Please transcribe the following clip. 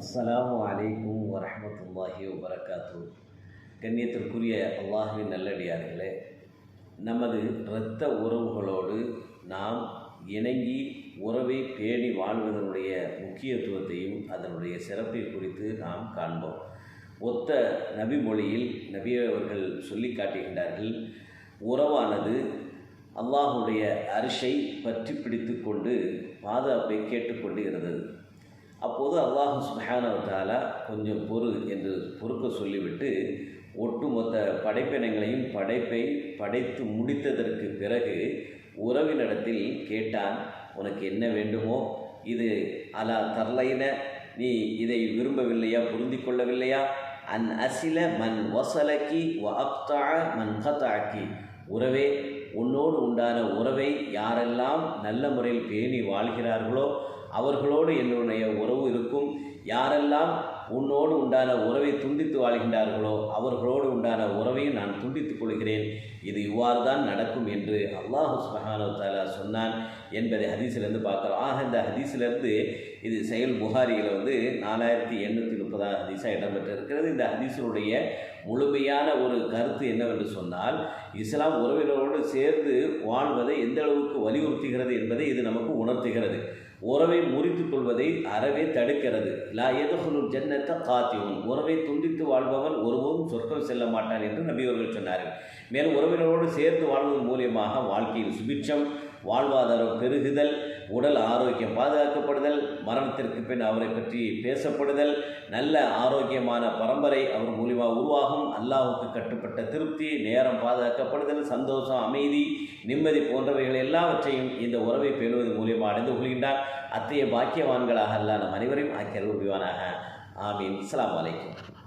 அஸ்ஸலாமு வலைக்கும் வரமத்துல்லாஹி வபரகாத்து கண்ணியத்திற்குரிய அல்லாஹுவின் நல்லடியார்களே நமது இரத்த உறவுகளோடு நாம் இணங்கி உறவை பேணி வாழ்வதனுடைய முக்கியத்துவத்தையும் அதனுடைய சிறப்பை குறித்து நாம் காண்போம். ஒத்த நபி மொழியில் நபி அவர்கள் சொல்லி காட்டுகின்றார்கள் உறவானது அல்லாஹுடைய அரிசை பற்றி பிடித்து கொண்டு பாதுகாப்பை கேட்டுக்கொண்டு இருந்தது. அப்போது அல்லாஹு சுப்ஹானஹு கொஞ்சம் பொறு என்று பொறுக்க சொல்லிவிட்டு ஒட்டுமொத்த படைப்பினங்களையும் படைப்பை படைத்து முடித்ததற்கு பிறகு உறவினிடத்தில் கேட்டான் உனக்கு என்ன வேண்டுமோ இது அலா தர்லைன நீ இதை விரும்பவில்லையா புரிந்து கொள்ளவில்லையா? அன் அசில மன் வசலக்கி வ மன் கத்தாக்கி உறவே உன்னோடு உண்டான உறவை யாரெல்லாம் நல்ல முறையில் பேணி வாழ்கிறார்களோ அவர்களோடு என்னுடைய உறவு இருக்கும். யாரெல்லாம் உன்னோடு உண்டான உறவை துண்டித்து வாழ்கின்றார்களோ அவர்களோடு உண்டான உறவையும் நான் துண்டித்துக் கொள்கிறேன். இது இவ்வாறு தான் நடக்கும் என்று அல்லாஹு சுபஹானு தாலா சொன்னான் என்பதை ஹதீஸிலிருந்து பார்க்குறோம். ஆக இந்த ஹதீஸிலிருந்து இது செயல் புகாரியில் வந்து நாலாயிரத்தி எண்ணூற்றி முப்பதாம் ஹதீஸாக இடம்பெற்றிருக்கிறது. இந்த ஹதீஸினுடைய முழுமையான ஒரு கருத்து என்னவென்று சொன்னால் இஸ்லாம் உறவினரோடு சேர்ந்து வாழ்வதை எந்த அளவுக்கு வலியுறுத்துகிறது என்பதை இது நமக்கு உணர்த்துகிறது. உறவை முறித்து கொள்வதை அறவே தடுக்கிறது. லா எதகுலும் ஜன்னத்தை காத்தியும் உறவை துண்டித்து வாழ்பவன் ஒருபோதும் சொர்க்கம் செல்ல மாட்டான் என்று நபியவர்கள் சொன்னார்கள். மேலும் உறவினரோடு சேர்ந்து வாழ்வதன் மூலியமாக வாழ்க்கையில் சுபிட்சம் வாழ்வாதாரம் பெருகுதல் உடல் ஆரோக்கியம் பாதுகாக்கப்படுதல் மரணத்திற்கு பின் அவரை பற்றி பேசப்படுதல் நல்ல ஆரோக்கியமான பரம்பரை அவர் மூலிமா உருவாகும் அல்லாஹுக்கு கட்டுப்பட்ட திருப்தி நேரம் பாதுகாக்கப்படுதல் சந்தோஷம் அமைதி நிம்மதி போன்றவைகள் எல்லாவற்றையும் இந்த உறவை பேணுவது மூலியமாக அடைந்து கொள்கின்றார். அத்தகைய பாக்கியவான்களாக அல்ல நம் அனைவரையும் ஆக்கியல் புரிவானாக. ஆமீன். இஸ்லாம் அலைக்கும்.